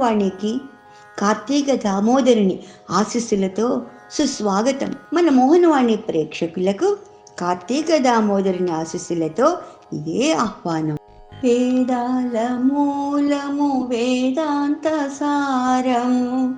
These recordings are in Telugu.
వాణికి కార్తీక దామోదరుని ఆశీస్సులతో సుస్వాగతం. మన మోహనవాణి ప్రేక్షకులకు కార్తీక దామోదరుని ఆశీస్సులతో ఇదే ఆహ్వానం. వేదాల మూలము వేదాంత సారము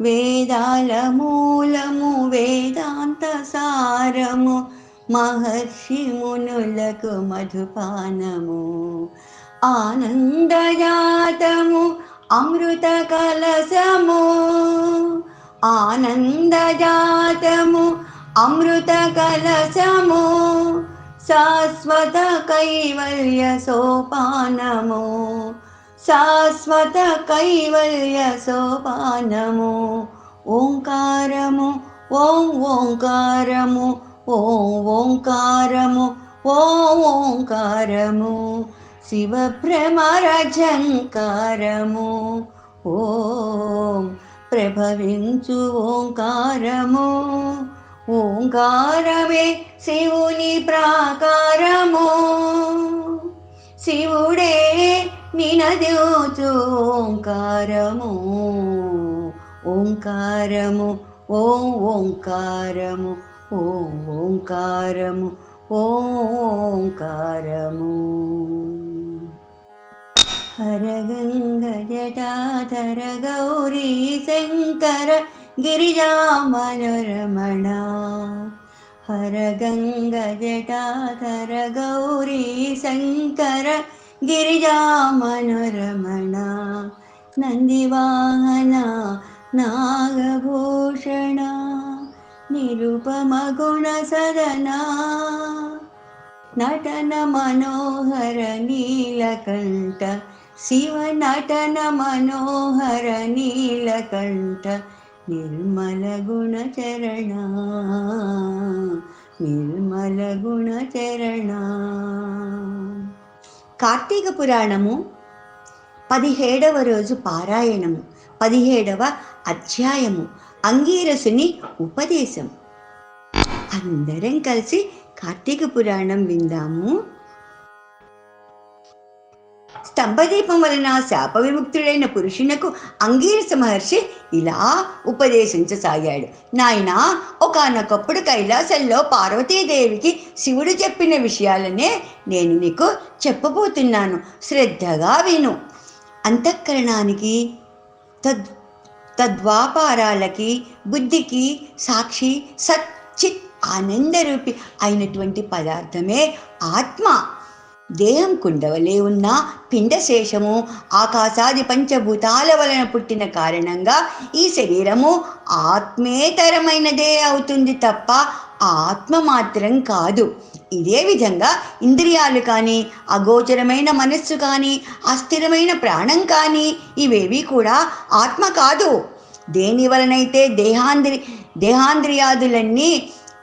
వేదాల మూలము వేదాంత సారము. మహర్షి మునులకు మధుపానము. ఆనందజాతము అమృత కలసము ఆనందజాతము అమృత కలసము శాశ్వత కైవల్య సోపానము శాశ్వత కైవల్య సోపానము ఓంకారము ఓం ఓంకారము ఓం ఓంకారము ఓం ఓంకారము. శివభ్రమరజంకారము ఓం ప్రభవించు ఓంకారము. ఓంకారమే శివుని ప్రాకారము. శివుడే నినదోచు ఓంకారము. ఓంకారము ఓం ఓంకారము ఓం ఓంకారము ఓంకారము. हरगङ्गजटाधर गौरी शङ्कर गिरिजामनोरमणा। हरगङ्गजटाधर गौरी शङ्कर गिरिजामनोरमणा। नन्दिवाहना नागूषण निरुपमगुणसदना। नटनमनोहर नीलकण्ठ శివనటన మనోహర నీలకంఠ శివ నటన మనోహర నీలకంఠ నిర్మల గుణ చరణ నిర్మల గుణ చరణ కార్తీక పురాణము పదిహేడవ రోజు పారాయణము పదిహేడవ అధ్యాయము అంగీరసుని ఉపదేశం. అందరం కలిసి కార్తీక పురాణం విందాము. స్తంభదీపం వలన శాప విముక్తుడైన పురుషునకు అంగీరస మహర్షి ఇలా ఉపదేశించసాగాడు. నాయన ఒకనొకప్పుడు కైలాసంలో పార్వతీదేవికి శివుడు చెప్పిన విషయాలనే నేను నీకు చెప్పబోతున్నాను. శ్రద్ధగా విను. అంతఃకరణానికి తద్ తద్వాపారాలకి బుద్ధికి సాక్షి సచ్చిత్ ఆనందరూపి అయినటువంటి పదార్థమే ఆత్మ. దేహం కుండవలే ఉన్న పిండశేషము ఆకాశాది పంచభూతాల వలన పుట్టిన కారణంగా ఈ శరీరము ఆత్మేతరమైనదే అవుతుంది తప్ప ఆత్మ మాత్రం కాదు. ఇదే విధంగా ఇంద్రియాలు కానీ అగోచరమైన మనస్సు కానీ అస్థిరమైన ప్రాణం కానీ ఇవేవి కూడా ఆత్మ కాదు. దేని వలనైతే దేహాంద్రి దేహాంద్రియాదులన్నీ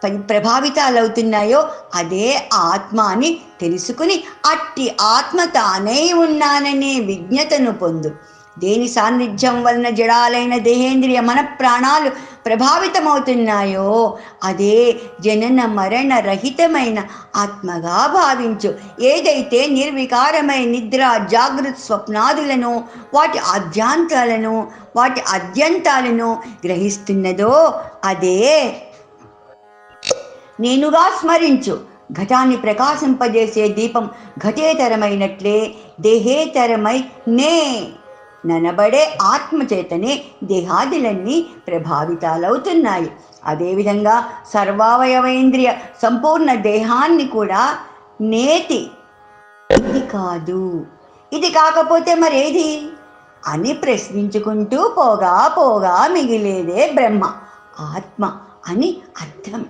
ప్రభావితాలవుతున్నాయో అదే ఆత్మ అని తెలుసుకుని అట్టి ఆత్మ తానే ఉన్నాననే విజ్ఞతను పొందు. దేని సాన్నిధ్యం వలన జడాలైన దేహేంద్రియ మన ప్రాణాలు ప్రభావితమవుతున్నాయో అదే జనన మరణ రహితమైన ఆత్మగా భావించు. ఏదైతే నిర్వికారమై నిద్ర జాగృత్ స్వప్నాదులను వాటి ఆద్యాంతాలను వాటి అద్యంతాలను గ్రహిస్తున్నదో అదే నేనుగా స్మరించు. ఘటాన్ని ప్రకాశింపజేసే దీపం ఘటేతరమైనట్లే దేహేతరమై నే. ననబడే ఆత్మచేతనే దేహాదులన్నీ ప్రభావితాలవుతున్నాయి. అదేవిధంగా సర్వావయవేంద్రియ సంపూర్ణ దేహాన్ని కూడా నేతి. ఇది కాదు. ఇది కాకపోతే మరేది? అని ప్రశ్నించుకుంటూ పోగా పోగా మిగిలేదే బ్రహ్మ ఆత్మ అని అర్థం.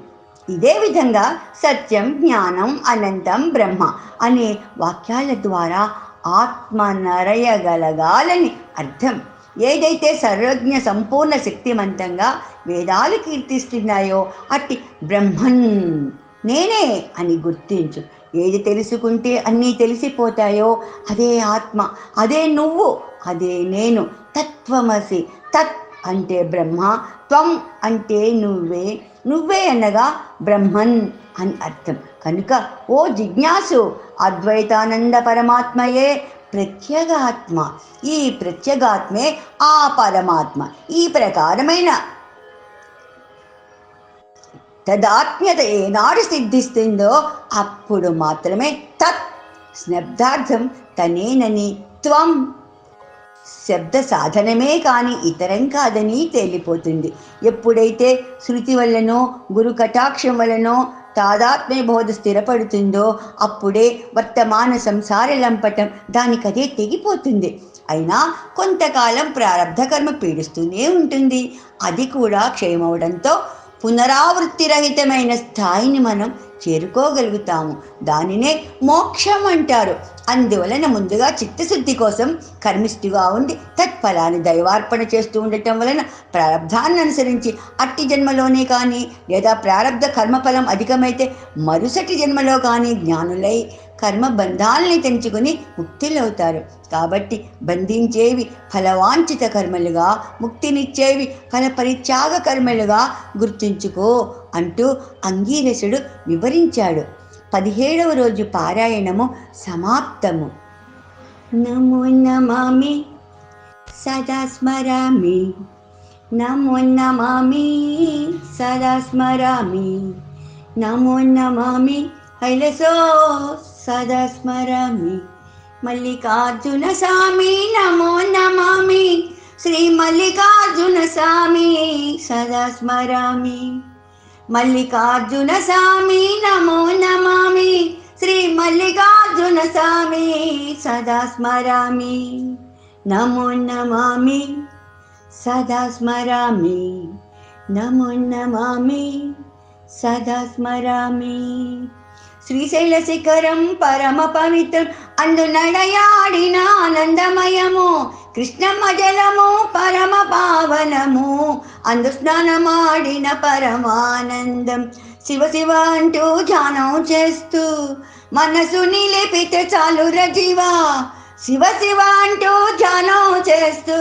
ఇదే విధంగా సత్యం జ్ఞానం అనంతం బ్రహ్మ అనే వాక్యాల ద్వారా ఆత్మ నరయగలగాలని అర్థం. ఏదైతే సర్వజ్ఞ సంపూర్ణ శక్తిమంతంగా వేదాలు కీర్తిస్తున్నాయో అట్టి బ్రహ్మన్ నేనే అని గుర్తించు. ఏది తెలుసుకుంటే అన్నీ తెలిసిపోతాయో అదే ఆత్మ అదే నువ్వు అదే నేను. తత్వమసి తత్ అంటే బ్రహ్మ త్వం అంటే నువ్వే నువ్వే అనగా బ్రహ్మన్ అని అర్థం. కనుక ఓ జిజ్ఞాసు అద్వైతానంద పరమాత్మయే ప్రత్యేగాత్మ. ఈ ప్రత్యేగాత్మే ఆ పరమాత్మ. ఈ ప్రకారమైన తదాత్మ్యత ఏనాడు సిద్ధిస్తుందో అప్పుడు మాత్రమే తత్ స్నబ్దార్థం తనేనని త్వం. శబ్ద సాధనమే కానీ ఇతరం కాదని తేలిపోతుంది. ఎప్పుడైతే శృతి వల్లనో గురు కటాక్షం వలనో తాదాత్మ్య బోధ స్థిరపడుతుందో అప్పుడే వర్తమాన సంసార లంపటం దానికదే తెగిపోతుంది. అయినా కొంతకాలం ప్రారంధ కర్మ పీడిస్తూనే ఉంటుంది. అది కూడా క్షయమవడంతో పునరావృత్తి రహితమైన స్థాయిని మనం చేరుకోగలుగుతాము. దానినే మోక్షం అంటారు. అందువలన ముందుగా చిత్తశుద్ధి కోసం కర్మిష్టిగా ఉండి తత్ఫలాన్ని దైవార్పణ చేస్తూ ఉండటం వలన ప్రారంధాన్ని అనుసరించి అట్టి జన్మలోనే కానీ లేదా ప్రారంధ కర్మఫలం అధికమైతే మరుసటి జన్మలో కానీ జ్ఞానులై కర్మ బంధాలని తెంచుకొని ముక్తులవుతారు. కాబట్టి బంధించేవి ఫలవాంఛిత కర్మలుగా ముక్తినిచ్చేవి ఫల పరిత్యాగ కర్మలుగా గుర్తుంచుకో అంటూ అంగీరసుడు వివరించాడు. పదిహేడవ రోజు పారాయణము సమాప్తము. నమో నమామి. సదా స్మరామి. నమో నమామి. సదా స్మరామి. నమో నమామి. హైలసో సదా స్మరామి మల్లికార్జున స్వామి నమో నమామి. శ్రీ మల్లికార్జున స్వామి సదా స్మరామి మల్లికార్జున స్వామి నమో నమామి. శ్రీ మల్లికార్జున స్వామి సదా స్మరామి నమో నమామి సదా స్మరామి నమో నమామి సదా స్మరామి శ్రీశైల శిఖరం పరమ పవిత్రం అందు నడయాడిన ఆనందమయము కృష్ణమ్మ జలము పరమ పావనము అందు స్నానమాడిన పరమానందం. శివ శివ అంటూ ధ్యానం చేస్తూ మనసు నిలిపితే చాలు రజీవా శివ శివ అంటూ ధ్యానం చేస్తూ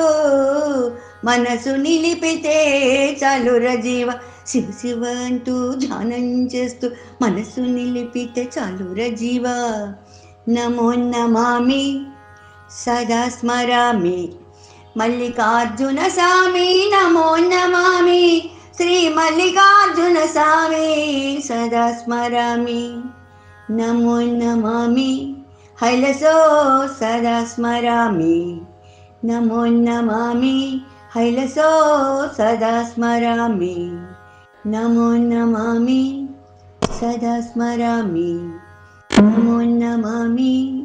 మనసు నిలిపితే చాలు రజీవా శివ శివ అంటూ ధ్యానం చేస్తూ మనసు నిలిపితే చాలు రజీవ. నమో నమామి సదా స్మరామి. మల్లికార్జున స్వామి నమో నమామి. శ్రీ మల్లికార్జున స్వామి సదా స్మరామి. నమో నమామి హైలసో సదా స్మరామి. నమో నమామి హైలసో సదా స్మరామి. నమో నమామి సదా స్మరామి. నమో నమామి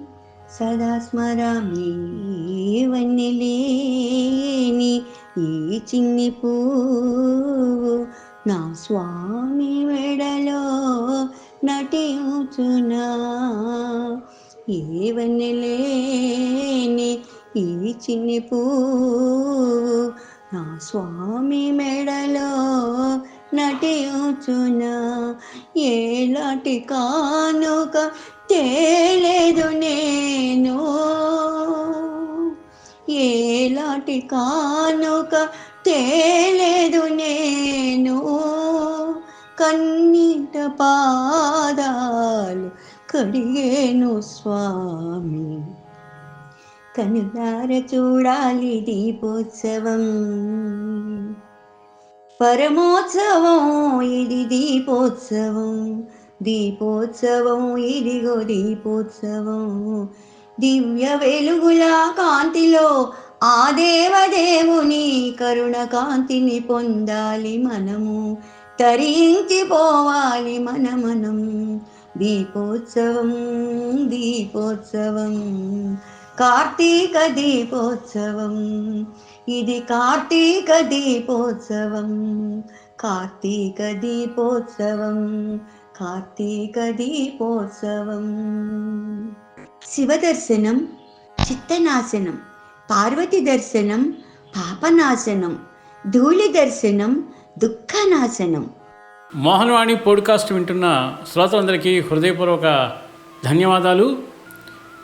సదా స్మరామి. వన్నెలేని ఈ చిన్ని పువ్వు నా స్వామి మెడలో నటించునా. ఏవన్నెలేని ఈ చిన్ని పువ్వు నా స్వామి మెడలో నటించునా ఏలాటి కానుక తేలేదు నేను. ఏలాటి కానుక తేలేదు నేను. కన్నీట పాదాలు కడిగేను స్వామి. కనులార చూడాలి దీపోత్సవం. పరమోత్సవం ఇది దీపోత్సవం. దీపోత్సవం ఇదిగో దీపోత్సవం. దివ్య వెలుగుల కాంతిలో ఆ దేవదేవుని కరుణ కాంతిని పొందాలి మనము. తరించిపోవాలి మన మనం. దీపోత్సవం దీపోత్సవం. కార్తీక దీపోత్సవం. ఇది కార్తీక దీపోత్సవం. కార్తీక దీపోత్సవం. కార్తీక దీపోత్సవం. శివదర్శనం చిత్తనాశనం పార్వతి దర్శనం పాపనాశనం ధూళి దర్శనం దుఃఖనాశనం. మోహనవాణి పోడ్కాస్ట్ వింటున్న శ్రోతలందరికీ హృదయపూర్వక ధన్యవాదాలు.